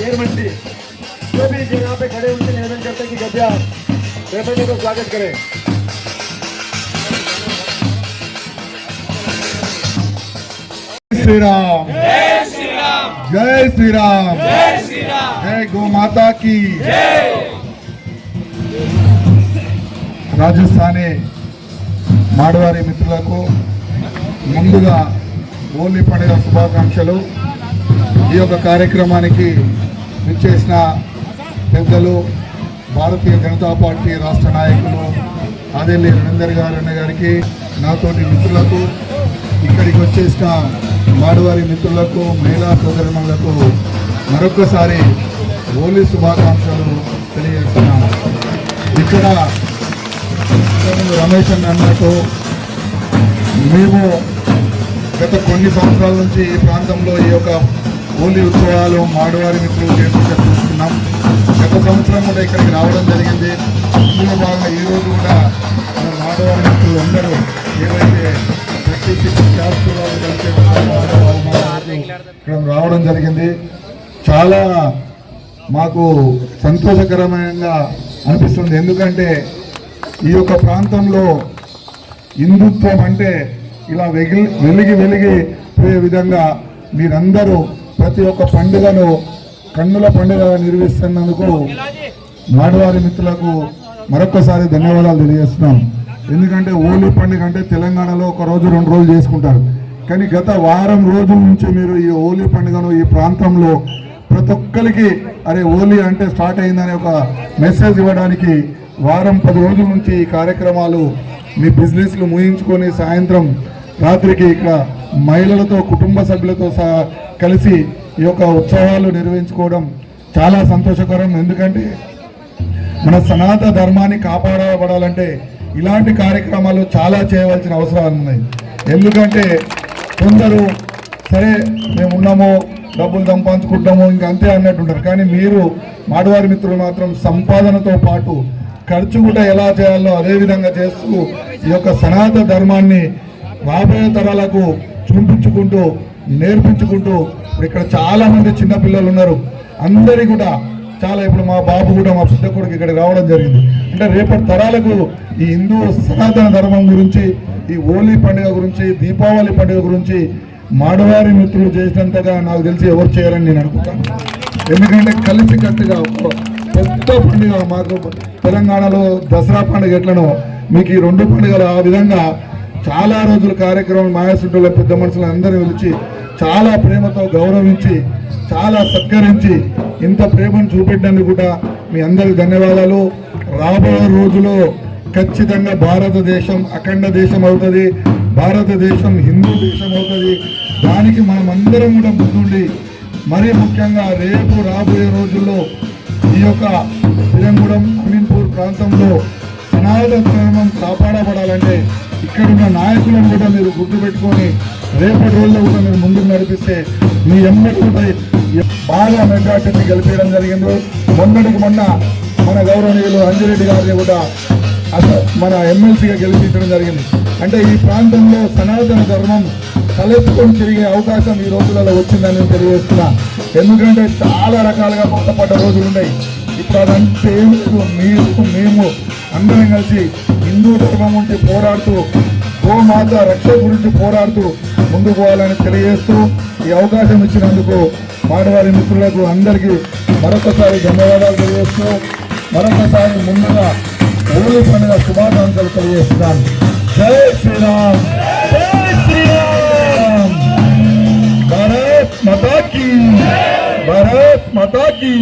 घेर मंडी। जो भी यहाँ पे खड़े उनसे निवेदन करते हैं कि कृपया पेपर को तो स्वागत करें। श्री राम जय श्री राम जय गो माता की। రాజస్థానీ మాడవారి मित्र को मुझे होली శుభాకాంక్షలు शुभाकांक्ष कार्यक्रम की విచ్చేసిన పెద్దలు భారతీయ జనతా పార్టీ రాష్ట్ర నాయకులు ఆదిల్లి రవీందర్ గారు అన్న గారికి నాతోటి మిత్రులకు ఇక్కడికి వచ్చేసిన మాడవారి మిత్రులకు మహిళా సోదరులకు మరొకసారి హోలీ శుభాకాంక్షలు తెలియజేస్తున్నాను. ఇక్కడ రమేష్ అన్న అన్నట్టు మేము గత కొన్ని సంవత్సరాల నుంచి ఈ ప్రాంతంలో ఈ యొక్క హోలీ ఉత్సవాలు మాడవారి మిత్రులు చేసుకుంటూ చూస్తున్నాం. గత సంవత్సరం కూడా ఇక్కడికి రావడం జరిగింది. ఇందులో భాగంగా ఈ రోజు కూడా మన మాడవారి మిత్రులు అందరూ ఏవైతే ప్రతి వాళ్ళు ఇక్కడ రావడం జరిగింది. చాలా మాకు సంతోషకరమైనగా అనిపిస్తుంది. ఎందుకంటే ఈ యొక్క ప్రాంతంలో హిందుత్వం అంటే ఇలా వెగిలి వెలిగి వెలిగి పోయే విధంగా మీరందరూ ప్రతి ఒక్క పండుగను కన్నుల పండుగ నిర్వహిస్తున్నందుకు నాడువారి మిత్రులకు మరొకసారి ధన్యవాదాలు తెలియజేస్తున్నాం. ఎందుకంటే హోలీ పండుగ అంటే తెలంగాణలో ఒక రోజు రెండు రోజులు చేసుకుంటారు. కానీ గత వారం రోజుల నుంచి మీరు ఈ హోలీ పండుగను ఈ ప్రాంతంలో ప్రతి ఒక్కరికి అరే హోలీ అంటే స్టార్ట్ అయిందనే ఒక మెసేజ్ ఇవ్వడానికి వారం పది రోజుల నుంచి ఈ కార్యక్రమాలు మీ బిజినెస్లు ముగించుకొని సాయంత్రం రాత్రికి ఇక్కడ మహిళలతో కుటుంబ సభ్యులతో సహా కలిసి ఈ యొక్క ఉత్సవాలు నిర్వహించుకోవడం చాలా సంతోషకరం. ఎందుకంటే మన సనాతన ధర్మాన్ని కాపాడబడాలంటే ఇలాంటి కార్యక్రమాలు చాలా చేయవలసిన అవసరాలు ఉన్నాయి ఎందుకంటే కొందరు సరే మేము ఉన్నాము డబ్బులు సంపాదించుకుంటాము ఇంకా అంతే అన్నట్టు ఉంటారు. కానీ మీరు మాడవారి మిత్రులు మాత్రం సంపాదనతో పాటు ఖర్చు కూడా ఎలా చేయాలో అదే విధంగా చేస్తూ ఈ యొక్క సనాతన ధర్మాన్ని రాబోయే తరాలకు చూపించుకుంటూ నేర్పించుకుంటూ ఇప్పుడు ఇక్కడ చాలా మంది ఉన్నారు. అందరి కూడా చాలా ఇప్పుడు మా బాబు కూడా మా పెద్ద కొడుకు ఇక్కడ రావడం జరిగింది. అంటే రేపటి తరాలకు ఈ హిందూ సనాతన ధర్మం గురించి ఈ హోలీ పండుగ గురించి దీపావళి పండుగ గురించి మాడవారి మిత్రులు చేసినంతగా నాకు తెలిసి ఎవరు చేయాలని నేను అనుకుంటాను. ఎందుకంటే కలిసికట్టుగా పెద్ద పండుగ మాకు తెలంగాణలో దసరా పండుగ ఎట్లనో మీకు ఈ రెండు పండుగలు ఆ విధంగా చాలా రోజుల కార్యక్రమం మాయాసుంటుల పెద్ద మనుషులు అందరినీ పిలిచి చాలా ప్రేమతో గౌరవించి చాలా సత్కరించి ఇంత ప్రేమను చూపెట్టినందుకు కూడా మీ అందరికి ధన్యవాదాలు. రాబోయే రోజులో ఖచ్చితంగా భారతదేశం అఖండ దేశం అవుతుంది. భారతదేశం హిందూ దేశం అవుతుంది. దానికి మనం అందరం కూడా ముందుండి మరీ ముఖ్యంగా రేపు రాబోయే రోజుల్లో ఈ యొక్క తిరంగూడెం అమీన్పూర్ ప్రాంతంలో సనాతన ధర్మం కాపాడబడాలంటే ఇక్కడున్న నాయకులను కూడా మీరు గుర్తుపెట్టుకొని రేపటి రోజుల్లో కూడా మీరు ముందుకు నడిపిస్తే మీ ఎమ్మెల్యేపై బాగా మెజార్టీని గెలిపించడం జరిగింది. మొన్నటికి మొన్న మన గౌరవనీయులు అంజిరెడ్డి గారిని కూడా అసలు మన ఎమ్మెల్సీగా గెలిపించడం జరిగింది. అంటే ఈ ప్రాంతంలో సనాతన ధర్మం తలెత్తుకొని తిరిగే అవకాశం ఈ రోజులలో వచ్చిందని తెలియజేస్తున్నా. ఎందుకంటే చాలా రకాలుగా కొత్తపడ్డ రోజులు ఉన్నాయి. ఇప్పుడు అదంటే మీరు మేము అందరం కలిసి హిందూ ధర్మం ఉంటే పోరాడుతూ గోమాత రక్ష గురించి పోరాడుతూ ముందుకు పోవాలని తెలియజేస్తూ ఈ అవకాశం ఇచ్చినందుకు మాడవారి మిత్రులకు అందరికీ మరొకసారి ధన్యవాదాలు తెలియజేస్తూ మరొకసారి ముందుగా హోలీ పండుగ శుభాకాంక్షలు తెలియజేస్తున్నాను. జై శ్రీరామ్! భారత్ మాతా కీ భారత్ మాతా కీ